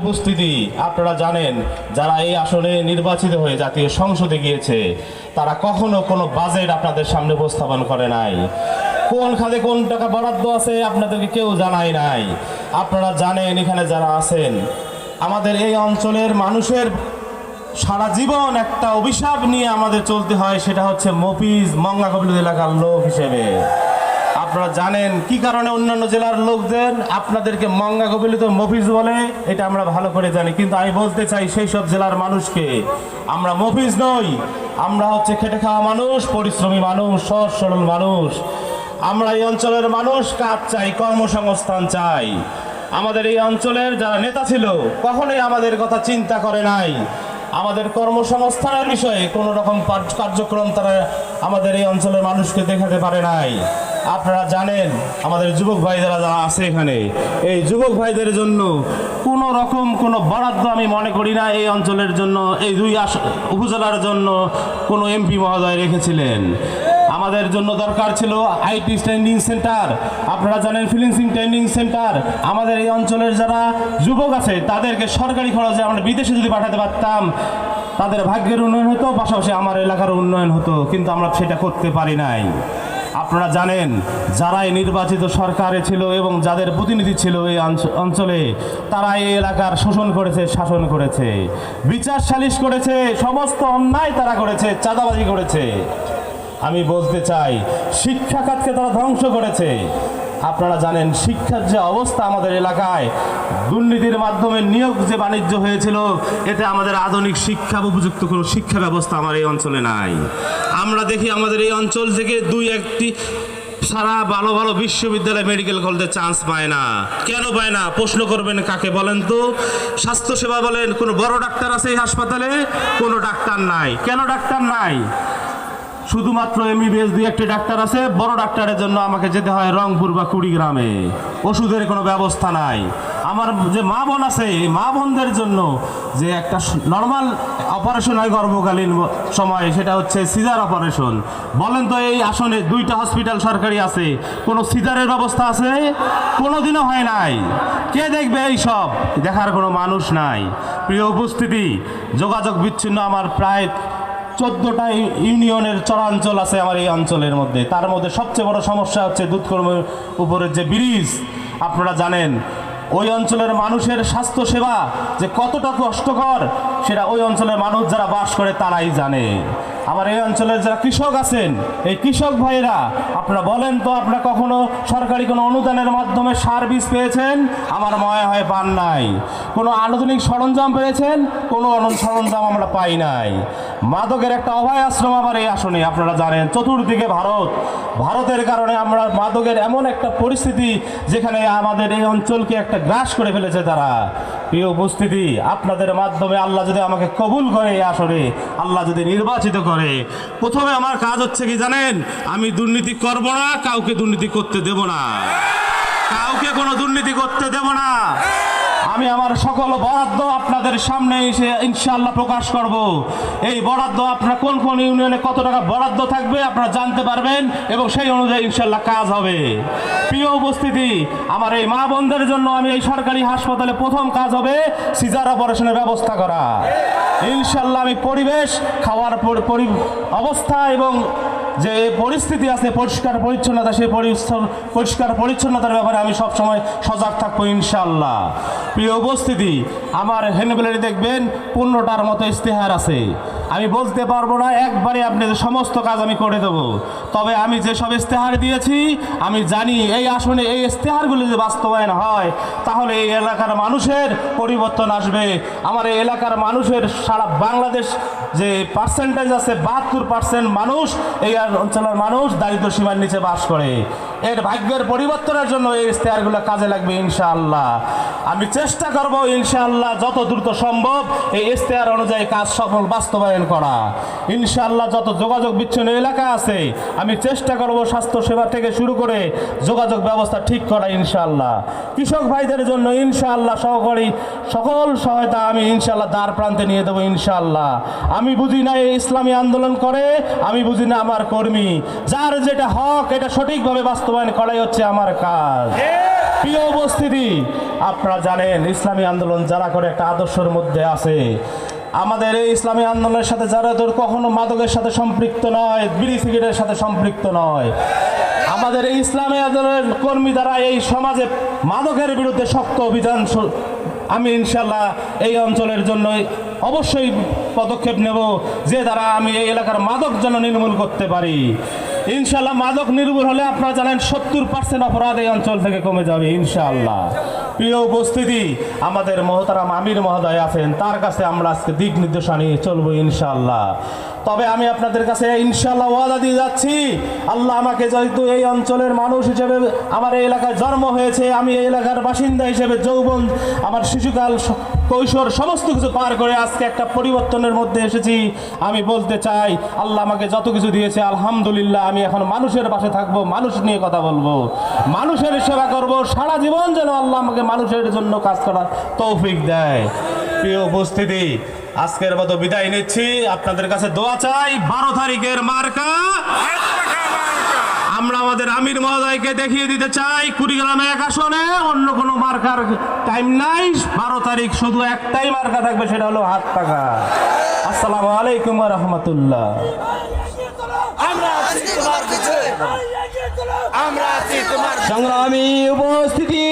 উপস্থিতি। আপনারা জানেন, যারা এই আসনে নির্বাচিত হয়ে জাতীয় সংসদে গিয়েছে, তারা কখনো কোনো বাজেট আপনাদের সামনে উপস্থাপন করে নাই। কোন খাতে কোন টাকা বরাদ্দ আছে আপনাদেরকে কেউ জানায় নাই। আপনারা জানেন, এখানে যারা আছেন, আমাদের এই অঞ্চলের মানুষের সারা জীবন একটা অভিশাপ নিয়ে আমাদের চলতে হয়, সেটা হচ্ছে মফিজ মঙ্গা এলাকার লোক হিসেবে। আপনারা জানেন কি কারণে অন্যান্য জেলার লোকদের আপনাদেরকে মঙ্গা কবিলিত মফিজ বলে? এটা আমরা ভালো করে জানি। কিন্তু আমি বলতে চাই সেই সব জেলার মানুষকে, আমরা মফিজ নই, আমরা হচ্ছে খেটে খাওয়া মানুষ, পরিশ্রমী মানুষ, সহজ সরল মানুষ। আমরা এই অঞ্চলের মানুষ, কাজ চাই, কর্মসংস্থান চাই। আমাদের এই অঞ্চলের যারা নেতা ছিল, কখনোই আমাদের কথা চিন্তা করে নাই। আমাদের কর্মসংস্থানের বিষয়ে কোনো রকম কার্যক্রম তারা আমাদের এই অঞ্চলের মানুষকে দেখাতে পারে নাই। আপনারা জানেন, আমাদের যুবক ভাইদেরা যারা আছে এখানে, এই যুবক ভাইদের জন্য কোনো রকম কোনো বরাদ্দ আমি মনে করি না, এই অঞ্চলের জন্য, এই দুই উপজেলার জন্য কোনো এমপি মহোদয় রেখেছিলেন। আমাদের জন্য দরকার ছিল আইটি ট্রেনিং সেন্টার আপনারা জানেন ফিলিংসিং ট্রেনিং সেন্টার আমাদের এই অঞ্চলের যারা যুবক আছে, তাদেরকে সরকারি খরচে আমরা বিদেশে যদি পাঠাতে পারতাম, তাদের ভাগ্যের উন্নয়ন হতো, পাশাপাশি আমার এলাকার উন্নয়ন হতো, কিন্তু আমরা সেটা করতে পারি নাই। আপনারা জানেন যারাই নির্বাচিত সরকারে ছিল এবং যাদের প্রতিনিধি ছিল এই অঞ্চলে, তারা এই এলাকার শোষণ করেছে, শাসন করেছে। বিচার সালিশ করেছে, সমস্ত অন্যায় তারা করেছে, চাঁদাবাজি করেছে। আমি বলতে চাই শিক্ষা খাতকে তারা ধ্বংস করেছে। আপনারা জানেন, শিক্ষার যে অবস্থা আমাদের এলাকায়, দুর্নীতির মাধ্যমে নিয়োগ যে বাণিজ্য হয়েছিল, এতে আমাদের আধুনিক শিক্ষা উপযুক্ত কোনো শিক্ষা ব্যবস্থা আমার এই অঞ্চলে নাই। আমরা দেখি আমাদের এই অঞ্চল থেকে দুই একটি সারা ভালো ভালো বিশ্ববিদ্যালয় মেডিকেল কলেজে চান্স পায় না। কেন পায় না? প্রশ্ন করবেন কাকে বলেন তো? স্বাস্থ্যসেবা বলেন, কোনো বড় ডাক্তার আছে এই হাসপাতালে? কোনো ডাক্তার নাই। কেন ডাক্তার নাই? শুধুমাত্র এমবিবিএস দুই একটি ডাক্তার আছে, বড় ডাক্তারের জন্য আমাকে যেতে হয় রংপুর বা কুড়িগ্রামে। ওষুধের কোনো ব্যবস্থা নাই। আমার যে মা বোন আছে, এই মা বোনদের জন্য যে একটা নর্মাল অপারেশন হয় গর্ভকালীন সময়, সেটা হচ্ছে সিজার অপারেশন বলেন তো এই আসনে দুইটা হসপিটাল সরকারি আছে, কোনো সিজারের ব্যবস্থা আছে? কোনোদিনও হয় নাই। কে দেখবে এই সব? দেখার কোনো মানুষ নাই। প্রিয় উপস্থিতি, যোগাযোগ বিচ্ছিন্ন আমার প্রায় চোদ্দটা ইউনিয়নের চরাঞ্চল আছে আমার এই অঞ্চলের মধ্যে। তার মধ্যে সবচেয়ে বড় সমস্যা হচ্ছে দুধকর্মের উপরের যে ব্রিজ, আপনারা জানেন ওই অঞ্চলের মানুষের স্বাস্থ্য সেবা যে কতটা কষ্টকর, সেটা ওই অঞ্চলের মানুষ যারা বাস করে তারাই জানে। আমার এই অঞ্চলের যারা কৃষক আছেন, এই কৃষক ভাইয়েরা, আপনারা বলেন তো, আপনারা কখনো সরকারি কোনো অনুদানের মাধ্যমে সার বীজ পেয়েছেন? আমার মনে হয় পান নাই। কোনো আধুনিক সরঞ্জাম পেয়েছেন? কোনো সরঞ্জাম আমরা পাই নাই। মাদকের একটা অভয় আশ্রম আমার এই আসনে, আপনারা জানেন। চতুর্দিকে ভারত। ভারতের কারণে আমরা মাদকের এমন একটা পরিস্থিতি যেখানে আমাদের এই অঞ্চলকে একটা গ্রাস করে ফেলেছে তারা। প্রিয় উপস্থিতি, আপনাদের মাধ্যমে আল্লাহ যদি আমাকে কবুল করে এই আসনে, আল্লাহ যদি নির্বাচিত করে। প্রথমে আমার কাজ হচ্ছে কি জানেন? আমি দুর্নীতি করব না, কাউকে দুর্নীতি করতে দেব না। কাউকে কোনো দুর্নীতি করতে দেব না। আমি আমার সকল বরাদ্দ আপনাদের সামনে এসে ইনশাল্লাহ প্রকাশ করব। এই বরাদ্দ আপনার কোন কোন ইউনিয়নে কত টাকা বরাদ্দ থাকবে আপনারা জানতে পারবেন এবং সেই অনুযায়ী ইনশাল্লাহ কাজ হবে। প্রিয় উপস্থিতি, আমার এই মা বোনদের জন্য আমি এই সরকারি হাসপাতালে প্রথম কাজ হবে সিজার অপারেশনের ব্যবস্থা করা। ইনশাল্লাহ আমি পরিবেশ, খাওয়ার অবস্থা এবং যে পরিস্থিতি আছে, পরিষ্কার পরিচ্ছন্নতা, সেই পরিষ্কার পরিচ্ছন্নতার ব্যাপারে আমি সবসময় সজাগ থাকব ইনশাল্লাহ প্রিয় উপস্থিতি, আমার হেনবেলারি দেখবেন পনেরোটার মতো ইস্তেহার আছে। আমি বলতে পারব না, একবারে আপনাদের সমস্ত কাজ আমি করে দেবো। তবে আমি যেসব ইস্তেহার দিয়েছি, আমি জানি এই আসনে এই ইস্তেহারগুলো যদি বাস্তবায়ন হয়, তাহলে এই এলাকার মানুষের পরিবর্তন আসবে। আমার এই এলাকার মানুষের সারা বাংলাদেশ যে পার্সেন্টেজ আছে, বাহাত্তর পার্সেন্ট মানুষ এই অঞ্চলের মানুষ দারিদ্র সীমার নিচে বাস করে। এর ভাগ্যের পরিবর্তনের জন্য এই ইশতেহারগুলো কাজে লাগবে ইনশাআল্লাহ। আমি চেষ্টা করব ইনশাআল্লাহ যত দ্রুত সম্ভব এই ইশতেহার অনুযায়ী কাজ সফল বাস্তবায়ন করা। ইনশাআল্লাহ যত যোগাযোগ বিচ্ছিন্ন এলাকা আছে, আমি চেষ্টা করব স্বাস্থ্য সেবা থেকে শুরু করে যোগাযোগ ব্যবস্থা ঠিক করা ইনশাআল্লাহ। কৃষক ভাইদের জন্য ইনশাআল্লাহ সহকারী সকল সহায়তা আমি ইনশাআল্লাহ দ্বার প্রান্তে নিয়ে দেবো ইনশাআল্লাহ। আমি বুঝি না এই ইসলামী আন্দোলন করে, আমি বুঝি না আমার কর্মী। যার যেটা হক, এটা সঠিকভাবে বাস্তবায়ন করাই হচ্ছে আমার কাজ। প্রিয় উপস্থিতি আপনারা জানেন ইসলামী আন্দোলন যারা করে একটা আদর্শের মধ্যে আছে। আমাদের এই ইসলামী আন্দোলনের সাথে যারা তোর কখনো মাদকের সাথে সম্পৃক্ত নয় বিড়ি সিগারেটের সাথে সম্পৃক্ত নয়। আমাদের এই ইসলামী আন্দোলনের কর্মী দ্বারা এই সমাজে মাদকের বিরুদ্ধে শক্ত অভিযান আমি ইনশাল্লাহ এই অঞ্চলের জন্য অবশ্যই পদক্ষেপ নেব যে দ্বারা আমি এই এলাকার মাদক যেন নির্মূল করতে পারি। ইনশাল্লাহ মাদক নির্ভর হলে আপনারা জানেন সত্তর পার্সেন্ট অপরাধ এই অঞ্চল থেকে কমে যাবে, ইনশাআল্লাহ। প্রিয় উপস্থিতি, আমাদের মহতারাম আমির মহোদয় আছেন, তার কাছে আমরা আজকে দিক নির্দেশনা নিয়ে চলবো, ইনশাআল্লাহ। তবে আমি আপনাদের কাছে ইনশাল্লাহ ওয়াদা দিয়ে যাচ্ছি, আল্লাহ আমাকে যেহেতু এই অঞ্চলের মানুষ হিসেবে আমার এই এলাকায় জন্ম হয়েছে, আমি এই এলাকার বাসিন্দা হিসেবে যৌবন, আমার শিশুকাল কৈশোর সমস্ত কিছু পার করে আজকে একটা পরিবর্তনের মধ্যে এসেছি। আমি বলতে চাই, আল্লাহ আমাকে যত কিছু দিয়েছে, আলহামদুলিল্লাহ, আমি এখন মানুষের পাশে থাকব, মানুষ নিয়ে কথা বলব। মানুষের সেবা করব, সারা জীবন যেন আল্লাহ আমাকে মানুষের জন্য কাজ করার তৌফিক দেয়। প্রিয় উপস্থিতি, আজকের মতো বিদায় নিচ্ছি। আপনাদের কাছে দোয়া চাই, বারো তারিখের মার্কা। আমরা আমাদের আমির মহোদয়কে দেখিয়ে দিতে চাই। কুড়িগ্রামে এক আসনে অন্য কোনো মার্কার টাইম নাই। বারো তারিখ শুধু একটাই মার্কা থাকবে সেটা হলো হাত টাকা আসসালামু আলাইকুম রহমতুল্লাহ। সংগ্রামী উপস্থিতি।